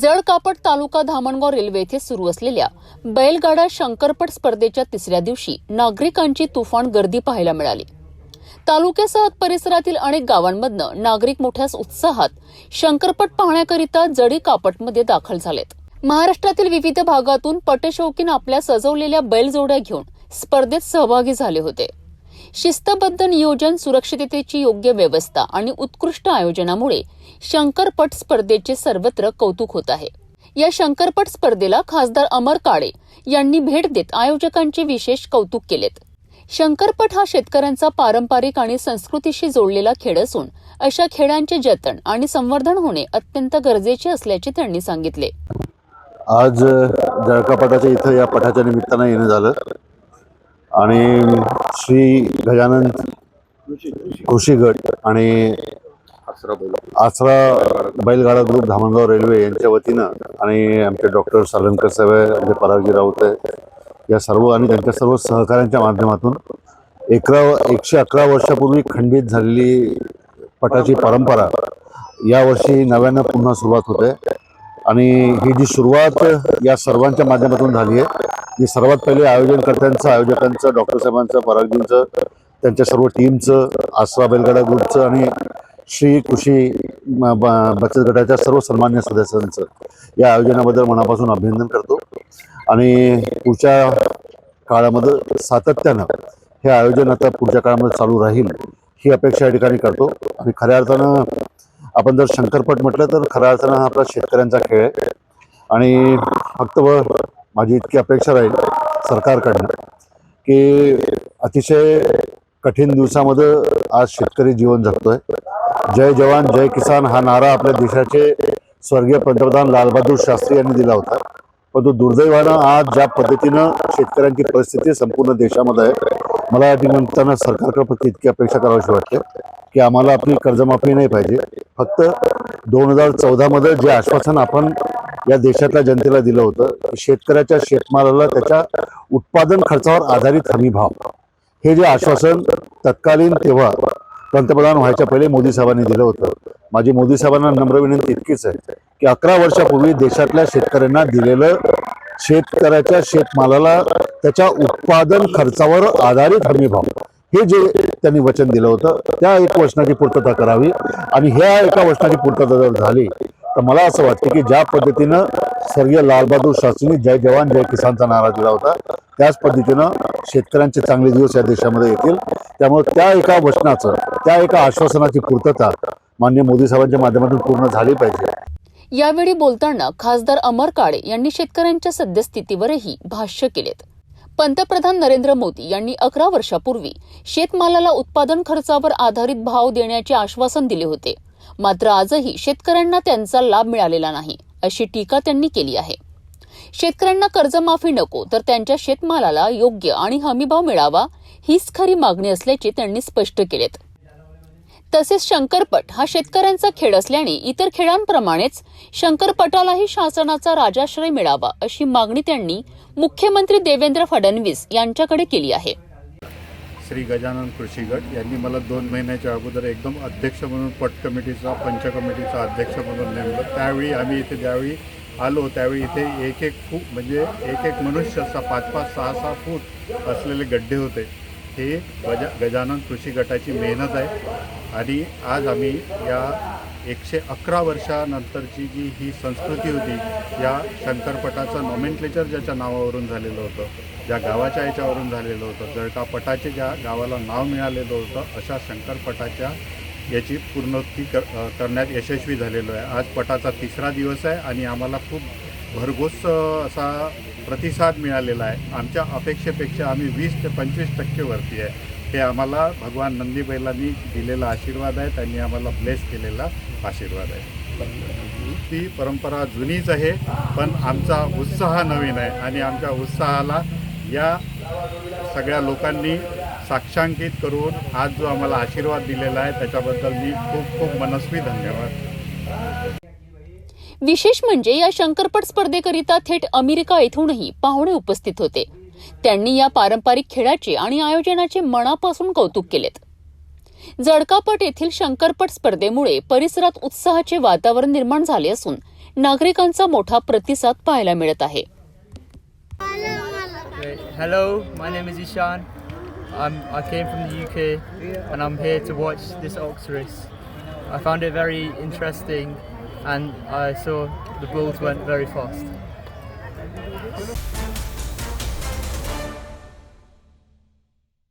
जडकापट तालुका Dhamangaon railway येथे सुरू असलेल्या बैलगाडा शंकरपट स्पर्धेच्या तिसऱ्या दिवशी नागरिकांची तुफान गर्दी पाहायला मिळाली. तालुक्यासह परिसरातील अनेक गावांमधनं नागरिक मोठ्या उत्साहात शंकरपट पाहण्याकरिता जडी कापटमध्ये दाखल झालेत. महाराष्ट्रातील विविध भागातून पटशौकीन आपल्या सजवलेल्या बैलजोड्या घेऊन स्पर्धेत सहभागी झाले होते. शिस्तबद्ध नियोजन सुरक्षिततेची योग्य व्यवस्था आणि उत्कृष्ट आयोजनामुळे शंकरपट स्पर्धेचे सर्वत्र कौतुक होत आहे. या शंकरपट स्पर्धेला खासदार अमर काळे यांनी भेट देत आयोजकांचे विशेष कौतुक केलेत. शंकरपट हा शेतकऱ्यांचा पारंपरिक आणि संस्कृतीशी जोडलेला खेळ असून अशा खेळांचे जतन आणि संवर्धन होणे अत्यंत गरजेचे असल्याचे त्यांनी सांगितले. आज जळकापटाच्या इथं या पटाच्या निमित्तानं येणं झालं. आणि श्री गजानन कृषी गट आणि आसरा बैलगाडा ग्रुप धामणगाव रेल्वे यांच्या वतीनं आणि आमचे डॉक्टर सालनकर साहेब आहे, आमचे परागजी राऊत आहे या सर्व आणि त्यांच्या सर्व सहकाऱ्यांच्या माध्यमातून एकरा एकशे अकरा वर्षापूर्वी खंडित झालेली पटाची परंपरा यावर्षी नव्यानं पुन्हा सुरुवात होते. आणि ही जी सुरुवात या सर्वांच्या माध्यमातून झाली आहे मी सर्वात पहिले आयोजनकर्त्यांचं आयोजकांचं डॉक्टर साहेबांचं परागजींचं त्यांच्या सर्व टीमचं आसरा बैलगाडा ग्रुपचं आणि श्री कृषी बचत गटाच्या सर्व सन्मान्य सदस्यांचं या आयोजनाबद्दल मनापासून अभिनंदन करतो. आणि पुढच्या काळामध्ये सातत्यानं हे आयोजन आता पुढच्या काळामध्ये चालू राहील ही अपेक्षा या ठिकाणी करतो. आणि खऱ्या अर्थानं आपण जर शंकरपट म्हटलं तर खऱ्या अर्थानं हा आपला शेतकऱ्यांचा खेळ आहे. आणि फक्त व माझी इतकी अपेक्षा राहील सरकारकडनं की अतिशय कठीण दिवसामध्ये आज शेतकरी जीवन जगतोय. जय जवान जय किसान हा नारा आपल्या देशाचे स्वर्गीय पंतप्रधान लालबहादूर शास्त्री यांनी दिला होता. परंतु दुर्दैवानं आज ज्या पद्धतीनं शेतकऱ्यांची परिस्थिती संपूर्ण देशामध्ये आहे मला या निमित्तानं सरकारकडे फक्त इतकी अपेक्षा करावीशी वाटते की आम्हाला आपली कर्जमाफी नाही पाहिजे. फक्त दोन हजार चौदामध्ये जे आश्वासन आपण या देशातल्या जनतेला दिलं होतं की शेतकऱ्याच्या शेतमालाला त्याच्या उत्पादन खर्चावर आधारित हमी भाव. हे जे आश्वासन तत्कालीन तेव्हा पंतप्रधान व्हायच्या पहिले मोदी साहेबांनी दिलं होतं. माझी मोदी साहेबांना नम्र विनंती इतकीच आहे की अकरा वर्षापूर्वी देशातल्या शेतकऱ्यांना दिलेलं शेतकऱ्याच्या शेतमालाला त्याच्या उत्पादन खर्चावर आधारित हमी भाव. हे जे त्यांनी वचन दिलं होतं त्या एक वचनाची पूर्तता करावी. आणि ह्या एका वचनाची पूर्तता जर झाली तर मला असं वाटतं की ज्या पद्धतीनं स्वर्गीय लालबहादूर शास्त्रींनी जय जवान जय किसानचा नारा दिला होता त्याच पद्धतीनं शेतकऱ्यांचे चांगले दिवस या देशामध्ये येतील. त्यामुळे त्या एका वचनाचं त्या एका आश्वासनाची पूर्तता मान्य मोदी साहेबांच्या माध्यमातून पूर्ण झाली पाहिजे. यावेळी बोलताना खासदार अमर काळे यांनी शेतकऱ्यांच्या सद्यस्थितीवरही भाष्य केलेत. पंतप्रधान नरेंद्र मोदी यांनी अकरा वर्षापूर्वी शेतमालाला उत्पादन खर्चावर आधारित भाव देण्याचे आश्वासन दिले होते. मात्र आजही शेतकऱ्यांना त्यांचा लाभ मिळालेला नाही अशी टीका त्यांनी केली आहे. शेतकऱ्यांना कर्जमाफी नको तर त्यांच्या शेतमालाला योग्य आणि हमीभाव मिळावा हीच खरी मागणी असल्याचे त्यांनी स्पष्ट केलेत. तसेच शंकरपट हा शेतकऱ्यांचा खेळ असल्याने इतर खेळांप्रमाणेच शंकरपटालाही शासनाचा राजाश्रय मिळावा अशी मागणी त्यांनी मुख्यमंत्री देवेंद्र फडणवीस यांच्याकडे केली आहे. श्री गजानन कृषी गट यांनी मला दोन महिन्याच्या अगोदर एकदम अध्यक्ष म्हणून पट कमिटीचा पंच कमिटीचा अध्यक्ष म्हणून नेमलं. त्यावेळी आम्ही इथे ज्यावेळी आलो त्यावेळी इथे एक एक फूट म्हणजे एक एक मनुष्य असा पाच पाच सहा सहा फूट असलेले गड्डे होते. हे गजा गजानन कृषी गटाची मेहनत आहे. आणि आज आम्ही या एकशे अकरा वर्षानंतरची जी ही संस्कृती होती या शंकरपटाचं नॉमेनक्लेचर ज्याच्या नावावरून झालेलं होतं ज्या गावाच्या याच्यावरून झालेलं होतं जळका पटाचे ज्या गावाला नाव मिळालेलं होतं अशा शंकरपटाच्या याची पूर्णोक्ती कर करण्यात यशस्वी झालेलो आहे. आज पटाचा तिसरा दिवस आहे आणि आम्हाला खूप भरघोस असा प्रतिसाद मिळालेला आहे. आमच्या अपेक्षेपेक्षा आम्ही वीस ते पंचवीस टक्के वरती आहे. हे आम्हाला भगवान नंदीबैलांनी दिलेला आशीर्वाद आहे. त्यांनी आम्हाला ब्लेस केलेला आशीर्वाद आहे. ती परंपरा जुनीच आहे पण आमचा उत्साह नवीन आहे आणि आमच्या उत्साहाला या सगळ्या लोकांनी साक्षांकित करून आज जो आम्हाला आशीर्वाद दिलेला आहे त्याच्याबद्दल मी खूप खूप मनस्वी धन्यवाद. विशेष म्हणजे या शंकरपट स्पर्धेकरिता थेट अमेरिका येथूनही पाहुणे उपस्थित होते. त्यांनी या पारंपरिक खेळाचे आणि आयोजनाचे मनापासून कौतुक केलेत जडकापट येथील शंकरपट स्पर्धेमुळे परिसरात उत्साहाचे वातावरण निर्माण झाले असून नागरिकांचा मोठा प्रतिसाद पाहायला मिळत आहे Hello, my name is Ishan. I'm, I came from the UK and I'm here to watch this ox race. I found it very interesting and I saw the bulls went very fast.